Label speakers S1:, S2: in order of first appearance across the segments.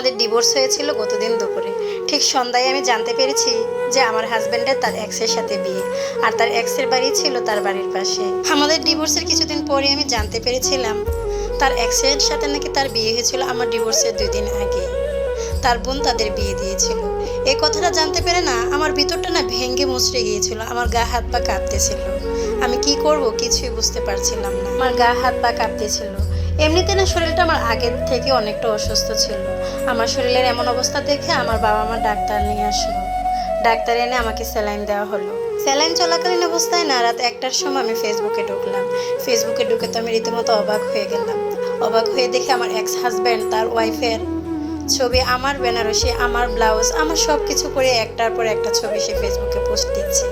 S1: আমাদের ডিভোর্স হয়েছিল গতদিন দুপুরে। ঠিক সন্ধ্যায় আমি জানতে পেরেছি যে আমার হাজব্যান্ডের তার এক্সের সাথে বিয়ে, আর তার এক্সের বাড়ি ছিল তার বাড়ির পাশে। আমাদের ডিভোর্সের কিছুদিন পরে আমি জানতে পেরেছিলাম, তার এক্সের সাথে নাকি তার বিয়ে হয়েছিল আমার ডিভোর্সের দুই দিন আগে। তার বোন তাদের বিয়ে দিয়েছিল। এই কথাটা জানতে পেরে না আমার ভিতরটা না ভেঙ্গে মুচড়ে গিয়েছিল, আমার গা হাত পা কাঁপতেছিল। আমি কি করব কিছুই বুঝতে পারছিলাম না। আমার গা হাত পা কাঁপতেছিল। এমনিতে না শরীরটা আমার আগের থেকে অনেকটা অসুস্থ ছিল। আমার শরীরের এমন অবস্থা দেখে আমার বাবা মা ডাক্তার নিয়ে আসলো। ডাক্তার এনে আমাকে স্যালাইন দেওয়া হলো। স্যালাইন চলাকালীন অবস্থায় না, রাত একটার সময় আমি ফেসবুকে ঢুকলাম। ফেসবুকে ঢুকে তো আমি রীতিমতো অবাক হয়ে গেলাম। অবাক হয়ে দেখে আমার এক্স হাজব্যান্ড তার ওয়াইফের ছবি, আমার বেনারসি, আমার ব্লাউজ, আমার সব কিছু করে একটার পর একটা ছবি সে ফেসবুকে পোস্ট দিচ্ছে।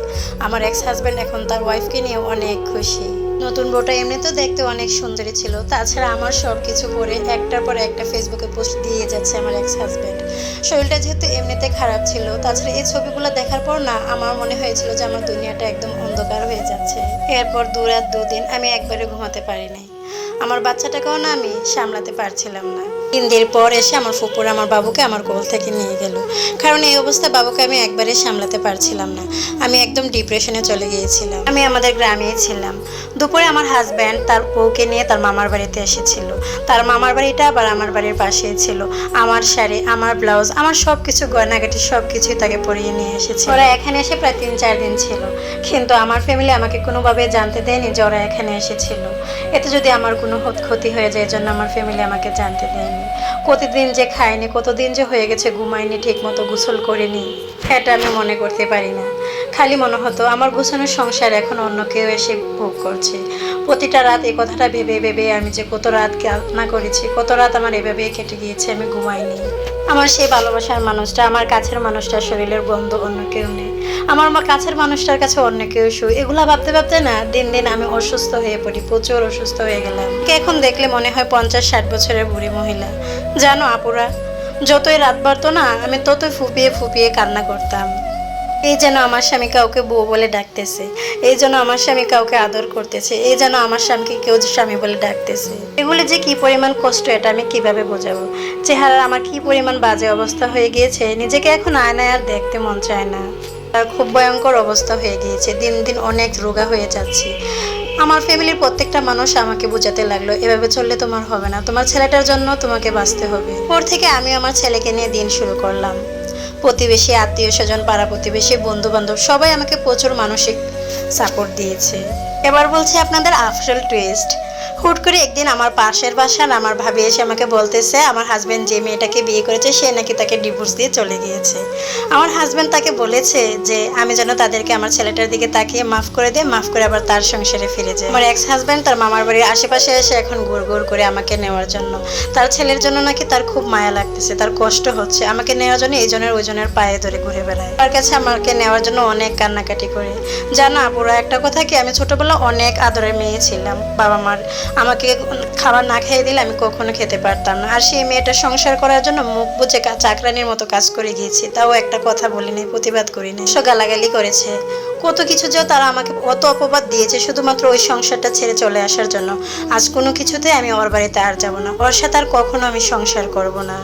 S1: আমার এক্স হাজব্যান্ড এখন তার ওয়াইফকে নিয়ে অনেক খুশি। নতুন বউটা এমনিতেও দেখতে অনেক সুন্দরী ছিল। তাছাড়া আমার সব কিছু করে একটার পর একটা ফেসবুকে পোস্ট দিয়ে যাচ্ছে আমার এক্স হাজব্যান্ড শরীরটা যেহেতু এমনিতে খারাপ ছিল, তাছাড়া এই ছবিগুলো দেখার পর না আমার মনে হয়েছিল যে আমার দুনিয়াটা একদম অন্ধকার হয়ে যাচ্ছে। এরপর দু রাত দুদিন আমি একবারে ঘুমাতে পারি নাই। আমার বাচ্চাটাকেও না আমি সামলাতে পারছিলাম না। তিন দিন পর এসে আমার ফুপুর আমার বাবুকে আমার কোল থেকে নিয়ে গেল। কারণ এই অবস্থায় বাবুকে আমি একবারে সামলাতে পারছিলাম না। আমি একদম ডিপ্রেশনে চলে গিয়েছিলাম। আমি আমাদের গ্রামেই ছিলাম। দুপুরে আমার হাজব্যান্ড তার বউকে নিয়ে তার মামার বাড়িতে এসেছিল। তার মামার বাড়িটা আবার আমার বাড়ির পাশেই ছিল। আমার শাড়ি, আমার ব্লাউজ, আমার সব কিছু গয়নাগাটি সব কিছুই তাকে পরিয়ে নিয়ে এসেছে। ওরা এখানে এসে প্রায় তিন চার দিন ছিল। কিন্তু আমার ফ্যামিলি আমাকে কোনোভাবে জানতে দেয়নি যে ওরা এখানে এসেছিল। এতে যদি আমার কোনো হত- ক্ষতি হয়ে যায় জন্য আমার ফ্যামিলি আমাকে জানতে দেয়নি। কতদিন যে খায়নি, কতদিন যে হয়ে গেছে ঘুমায়নি ঠিক মতো গোসল করিনি, এটা আমি মনে করতে পারি না। খালি মনে হতো, আমার গোছানোর সংসার এখন অন্য কেউ এসে ভোগ করছে। প্রতিটা রাত এ কথাটা ভেবে ভেবে আমি যে কত রাত কাল্পনা করেছি, কত রাত আমার এভাবে কেটে গিয়েছে, আমি ঘুমাইনি। আমার সেই ভালোবাসার মানুষটা, আমার কাছের মানুষটার শরীরের বন্ধু অন্য কেউ নেই। আমার আমার কাছের মানুষটার কাছে অন্য কেউ শু এগুলো ভাবতে ভাবতে না, দিন দিন আমি অসুস্থ হয়ে পড়ি, প্রচুর অসুস্থ হয়ে গেলাম। এখন দেখলে মনে হয় পঞ্চাশ ষাট বছরের বুড়ি মহিলা? জানো আপুরা, যতই রাত বাড়তো না, আমি ততই ফুপিয়ে ফুপিয়ে কান্না করতাম। এই যেন আমার স্বামী কাউকে বউ বলে ডাকতেছে। এই যেন আমার স্বামী কাউকে আদর করতেছে। এই যেন আমার স্বামীকে কেউ যে স্বামী বলে ডাকতেছে। এগুলি যে কি পরিমাণ কষ্ট, এটা আমি কীভাবে বোঝাবো? চেহারার আমার কি পরিমাণ বাজে অবস্থা হয়ে গিয়েছে, নিজেকে এখন আয়নায় আর দেখতে মন চায় না। খুব ভয়ঙ্কর অবস্থা হয়ে গিয়েছে। দিন দিন অনেক রোগা হয়ে যাচ্ছি। আমার ফ্যামিলির প্রত্যেকটা মানুষ আমাকে বোঝাতে লাগল, এভাবে চললে তোমার হবে না। তোমার ছেলেটার জন্য তোমাকে বাঁচতে হবে। ওর থেকে আমি আমার ছেলেকে নিয়ে দিন শুরু করলাম। প্রতিবেশী আত্মীয় স্বজন পাড়া প্রতিবেশী বন্ধু বান্ধব সবাই আমাকে প্রচুর মানসিক সাপোর্ট দিয়েছে। এবার বলছি আপনাদের আফসল টুইস্ট হুট করে একদিন আমার পাশের বাসার আমার ভাবি এসে আমাকে বলতেছে, আমার হাজব্যান্ড যে মেয়েটাকে বিয়ে করেছে, সে নাকি তাকে ডিভোর্স দিয়ে চলে গিয়েছে। আমার হাজব্যান্ড তাকে বলেছে যে, আমি যেন তাদেরকে আমার ছেলেটার দিকে তাকিয়ে মাফ করে দিয়ে মাফ করে আবার তার সংসারে ফিরে যায় আমার এক্স হাজব্যান্ড তার মামার বাড়ির আশেপাশে এসে এখন গুড় গুড় করে আমাকে নেওয়ার জন্য। তার ছেলের জন্য নাকি তার খুব মায়া লাগতেছে, তার কষ্ট হচ্ছে। আমাকে নেওয়ার জন্য এই জনের ওই জনের পায়ে ধরে ঘুরে বেড়ায়। তার কাছে আমাকে নেওয়ার জন্য অনেক কান্নাকাটি করে। জানো আপুরা একটা কথা কি, আমি ছোটবেলা অনেক আদরের মেয়ে ছিলাম। বাবা মার আমাকে খাবার না খেয়ে দিলে আমি কখনো খেতে পারতাম না। আর সেই মেয়েটা সংসার করার জন্য মুখ বুঝে চাকরানির মতো কাজ করে গিয়েছি। তাও একটা কথা বলিনি প্রতিবাদ করিনি সব গালাগালি করেছে। কত কিছু যে তারা আমাকে অত অপবাদ দিয়েছে, শুধুমাত্র ওই সংসারটা ছেড়ে চলে আসার জন্য। আজ কোনো কিছুতে আমি ওর বাড়িতে আর যাব না। ওর সাথে আর কখনো আমি সংসার করব না।